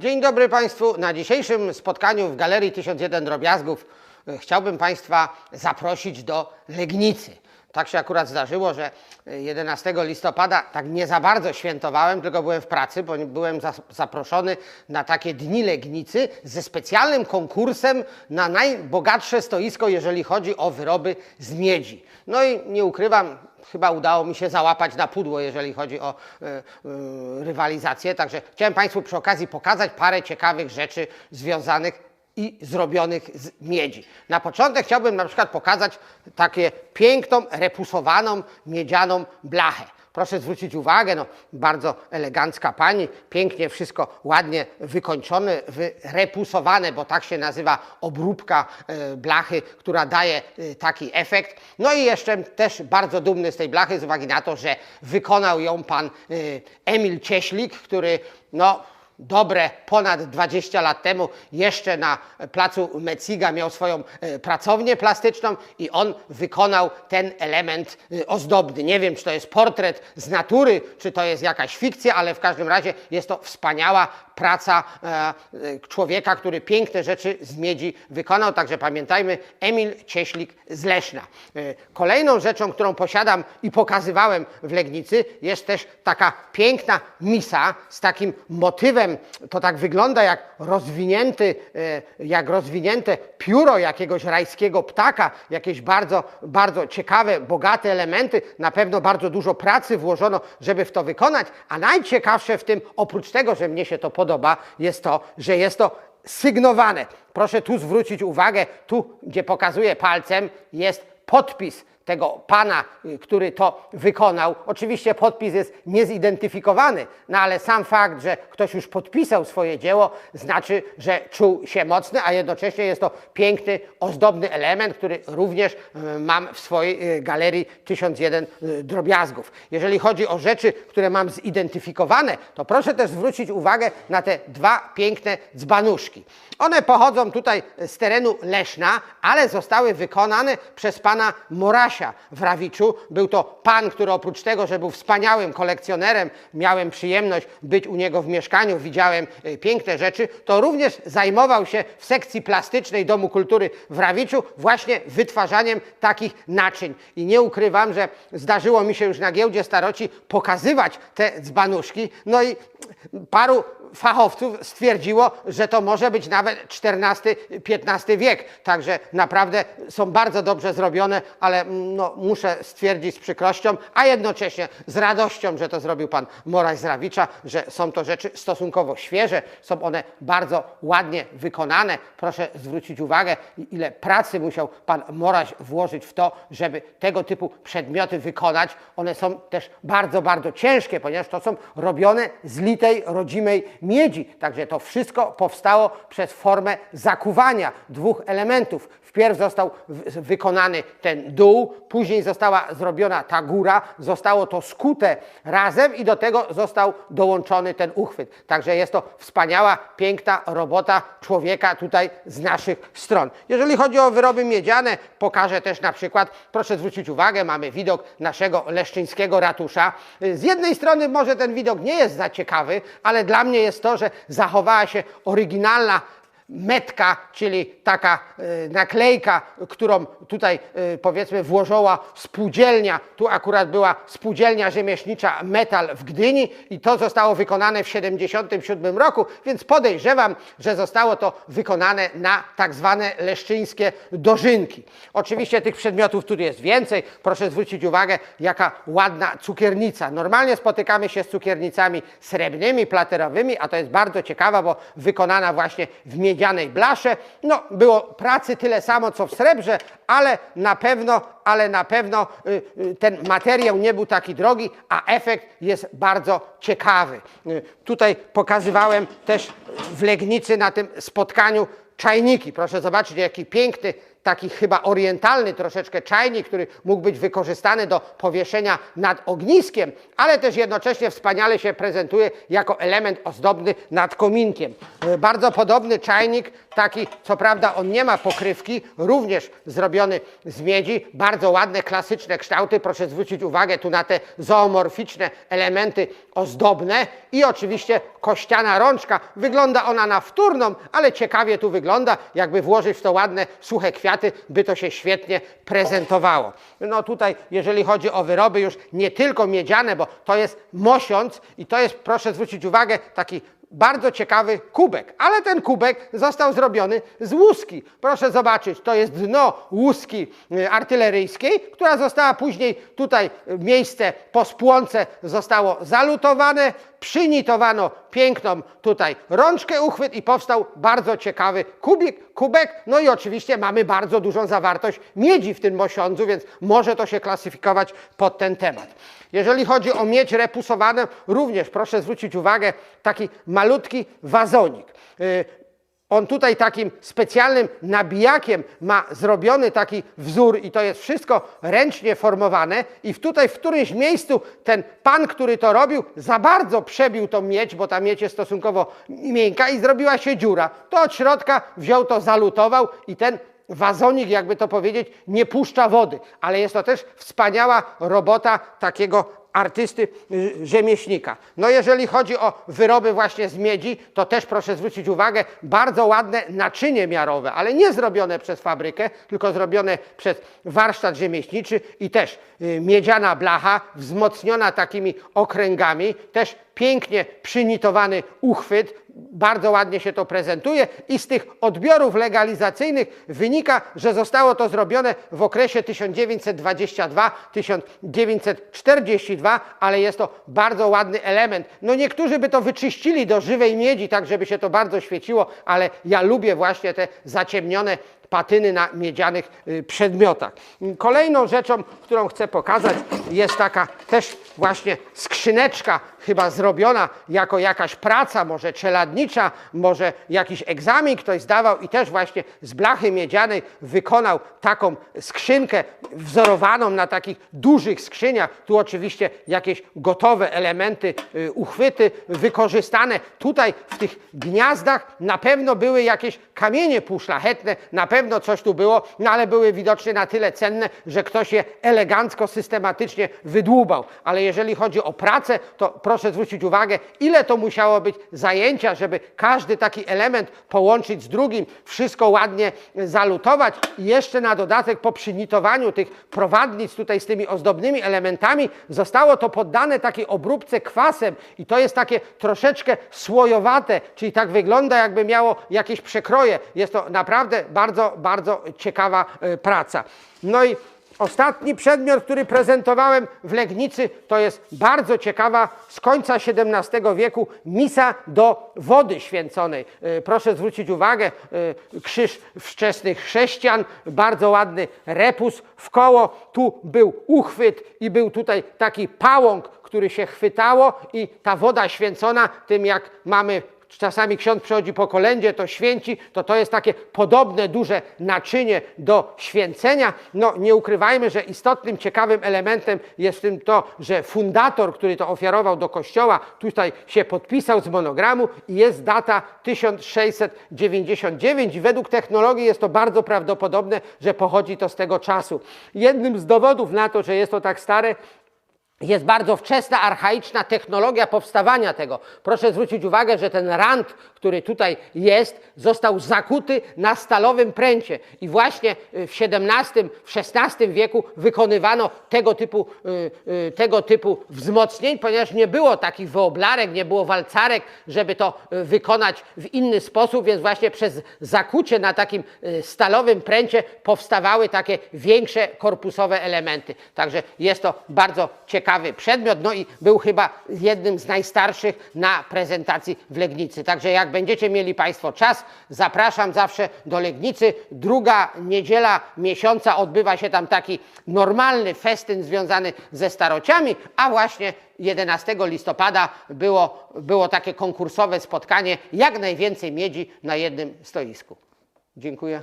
Dzień dobry Państwu. Na dzisiejszym spotkaniu w Galerii 1001 Drobiazgów e, chciałbym Państwa zaprosić do Legnicy. Tak się akurat zdarzyło, że e, 11 listopada tak nie za bardzo świętowałem, tylko byłem w pracy, bo byłem zaproszony na takie dni Legnicy ze specjalnym konkursem na najbogatsze stoisko, jeżeli chodzi o wyroby z miedzi. No i nie ukrywam, chyba udało mi się załapać na pudło, jeżeli chodzi o e, e, rywalizację. Także chciałem Państwu przy okazji pokazać parę ciekawych rzeczy związanych i zrobionych z miedzi. Na początek chciałbym na przykład pokazać takie piękną, repusowaną, miedzianą blachę. Proszę zwrócić uwagę, no, bardzo elegancka pani, pięknie wszystko ładnie wykończone, wyrepusowane, bo tak się nazywa obróbka e, blachy, która daje e, taki efekt. No i jeszcze też bardzo dumny z tej blachy z uwagi na to, że wykonał ją pan e, Emil Cieślik, który no, dobre ponad 20 lat temu jeszcze na placu Meciga miał swoją e, pracownię plastyczną i on wykonał ten element e, ozdobny. Nie wiem, czy to jest portret z natury, czy to jest jakaś fikcja, ale w każdym razie jest to wspaniała praca e, człowieka, który piękne rzeczy z miedzi wykonał. Także pamiętajmy, Emil Cieślik z Leszna. E, Kolejną rzeczą, którą posiadam i pokazywałem w Legnicy, jest też taka piękna misa z takim motywem, to tak wygląda jak rozwinięty, e, jak rozwinięte pióro jakiegoś rajskiego ptaka, jakieś bardzo, bardzo ciekawe, bogate elementy, na pewno bardzo dużo pracy włożono, żeby w to wykonać, a najciekawsze w tym, oprócz tego, że mnie się to podoba, jest to, że jest to sygnowane. Proszę tu zwrócić uwagę, tu gdzie pokazuję palcem jest podpis tego pana, y, który to wykonał. Oczywiście podpis jest niezidentyfikowany, no ale sam fakt, że ktoś już podpisał swoje dzieło, znaczy, że czuł się mocny, a jednocześnie jest to piękny, ozdobny element, który również y, mam w swojej y, galerii 1001 y, drobiazgów. Jeżeli chodzi o rzeczy, które mam zidentyfikowane, to proszę też zwrócić uwagę na te dwa piękne dzbanuszki. One pochodzą tutaj z terenu Leszna, ale zostały wykonane przez pana Morasia w Rawiczu. Był to pan, który oprócz tego, że był wspaniałym kolekcjonerem, miałem przyjemność być u niego w mieszkaniu, widziałem e, piękne rzeczy, to również zajmował się w sekcji plastycznej Domu Kultury w Rawiczu właśnie wytwarzaniem takich naczyń. I nie ukrywam, że zdarzyło mi się już na giełdzie staroci pokazywać te dzbanuszki, no i paru fachowców stwierdziło, że to może być nawet XIV-XV wiek. Także naprawdę są bardzo dobrze zrobione, ale mm, no, muszę stwierdzić z przykrością, a jednocześnie z radością, że to zrobił pan Moraś z Rawicza, że są to rzeczy stosunkowo świeże, są one bardzo ładnie wykonane. Proszę zwrócić uwagę, ile pracy musiał pan Moraś włożyć w to, żeby tego typu przedmioty wykonać. One są też bardzo, bardzo ciężkie, ponieważ to są robione z litej, rodzimej miedzi. Także to wszystko powstało przez formę zakuwania dwóch elementów. Wpierw został wykonany ten dół, później została zrobiona ta góra, zostało to skute razem i do tego został dołączony ten uchwyt. Także jest to wspaniała, piękna robota człowieka tutaj z naszych stron. Jeżeli chodzi o wyroby miedziane, pokażę też na przykład, proszę zwrócić uwagę, mamy widok naszego leszczyńskiego ratusza. Z jednej strony może ten widok nie jest za ciekawy, ale dla mnie jest to, że zachowała się oryginalna metka, czyli taka e, naklejka, którą tutaj e, powiedzmy włożyła spółdzielnia. Tu akurat była spółdzielnia rzemieślnicza Metal w Gdyni i to zostało wykonane w 1977 roku, więc podejrzewam, że zostało to wykonane na tak zwane leszczyńskie dożynki. Oczywiście tych przedmiotów tu jest więcej. Proszę zwrócić uwagę, jaka ładna cukiernica. Normalnie spotykamy się z cukiernicami srebrnymi, platerowymi, a to jest bardzo ciekawa, bo wykonana właśnie w miedzianej blasze. No, było pracy tyle samo, co w srebrze, ale na pewno, ale na pewno y, y, ten materiał nie był taki drogi, a efekt jest bardzo ciekawy. Y, tutaj pokazywałem też w Legnicy na tym spotkaniu czajniki. Proszę zobaczyć, jaki piękny taki chyba orientalny troszeczkę czajnik, który mógł być wykorzystany do powieszenia nad ogniskiem, ale też jednocześnie wspaniale się prezentuje jako element ozdobny nad kominkiem. E, Bardzo podobny czajnik, taki co prawda on nie ma pokrywki, również zrobiony z miedzi, bardzo ładne, klasyczne kształty. Proszę zwrócić uwagę tu na te zoomorficzne elementy ozdobne i oczywiście kościana rączka. Wygląda ona na wtórną, ale ciekawie tu wygląda. Jakby włożyć w to ładne, suche kwiaty, by to się świetnie prezentowało. No tutaj, jeżeli chodzi o wyroby już nie tylko miedziane, bo to jest mosiąc i to jest, proszę zwrócić uwagę, taki bardzo ciekawy kubek, ale ten kubek został zrobiony z łuski. Proszę zobaczyć, to jest dno łuski y, artyleryjskiej, która została później tutaj y, miejsce po spłonce zostało zalutowane, przynitowano piękną tutaj rączkę uchwyt i powstał bardzo ciekawy kubik, kubek. No i oczywiście mamy bardzo dużą zawartość miedzi w tym mosiądzu, więc może to się klasyfikować pod ten temat. Jeżeli chodzi o miedź repusowaną, również proszę zwrócić uwagę, taki malutki wazonik. On tutaj takim specjalnym nabijakiem ma zrobiony taki wzór i to jest wszystko ręcznie formowane i tutaj w którymś miejscu ten pan, który to robił, za bardzo przebił tą miedź, bo ta miedź jest stosunkowo miękka i zrobiła się dziura. To od środka wziął to, zalutował i ten wazonik, jakby to powiedzieć, nie puszcza wody, ale jest to też wspaniała robota takiego artysty, y, rzemieślnika. No jeżeli chodzi o wyroby właśnie z miedzi, to też proszę zwrócić uwagę, bardzo ładne naczynie miarowe, ale nie zrobione przez fabrykę, tylko zrobione przez warsztat rzemieślniczy i też y, miedziana blacha wzmocniona takimi okręgami, też pięknie przynitowany uchwyt, bardzo ładnie się to prezentuje i z tych odbiorów legalizacyjnych wynika, że zostało to zrobione w okresie 1922-1942, ale jest to bardzo ładny element. No niektórzy by to wyczyścili do żywej miedzi, tak żeby się to bardzo świeciło, ale ja lubię właśnie te zaciemnione patyny na miedzianych y, przedmiotach. Kolejną rzeczą, którą chcę pokazać, jest taka też właśnie skrzyneczka, chyba zrobiona jako jakaś praca, może czeladnicza, może jakiś egzamin ktoś zdawał i też właśnie z blachy miedzianej wykonał taką skrzynkę wzorowaną na takich dużych skrzyniach. Tu oczywiście jakieś gotowe elementy, y, uchwyty wykorzystane. Tutaj w tych gniazdach na pewno były jakieś kamienie półszlachetne, na pewno coś tu było, no ale były widocznie na tyle cenne, że ktoś je elegancko, systematycznie wydłubał. Ale jeżeli chodzi o pracę, to proszę zwrócić uwagę, ile to musiało być zajęcia, żeby każdy taki element połączyć z drugim, wszystko ładnie zalutować i jeszcze na dodatek po przynitowaniu tych prowadnic tutaj z tymi ozdobnymi elementami zostało to poddane takiej obróbce kwasem i to jest takie troszeczkę słojowate, czyli tak wygląda jakby miało jakieś przekroje. Jest to naprawdę bardzo, bardzo ciekawa e, praca. No i Ostatni przedmiot, który prezentowałem w Legnicy, to jest bardzo ciekawa z końca XVII wieku misa do wody święconej. E, Proszę zwrócić uwagę, e, krzyż wczesnych chrześcijan, bardzo ładny repus w koło. Tu był uchwyt i był tutaj taki pałąk, który się chwytało i ta woda święcona, tym jak mamy czasami ksiądz przychodzi po kolędzie, to święci, to to jest takie podobne, duże naczynie do święcenia. No nie ukrywajmy, że istotnym, ciekawym elementem jest w tym to, że fundator, który to ofiarował do kościoła, tutaj się podpisał z monogramu i jest data 1699 i według technologii jest to bardzo prawdopodobne, że pochodzi to z tego czasu. Jednym z dowodów na to, że jest to tak stare, jest bardzo wczesna, archaiczna technologia powstawania tego. Proszę zwrócić uwagę, że ten rand, który tutaj jest, został zakuty na stalowym pręcie. I właśnie y, w XVII, w XVI wieku wykonywano tego typu, y, y, tego typu wzmocnień, ponieważ nie było takich wyoblarek, nie było walcarek, żeby to wykonać w inny sposób, więc właśnie przez zakucie na takim stalowym pręcie powstawały takie większe korpusowe elementy. Także jest to bardzo ciekawy przedmiot, no i był chyba jednym z najstarszych na prezentacji w Legnicy. Także będziecie mieli Państwo czas, zapraszam zawsze do Legnicy. Druga niedziela miesiąca odbywa się tam taki normalny festyn związany ze starociami, a właśnie 11 listopada było, było takie konkursowe spotkanie, jak najwięcej miedzi na jednym stoisku. Dziękuję.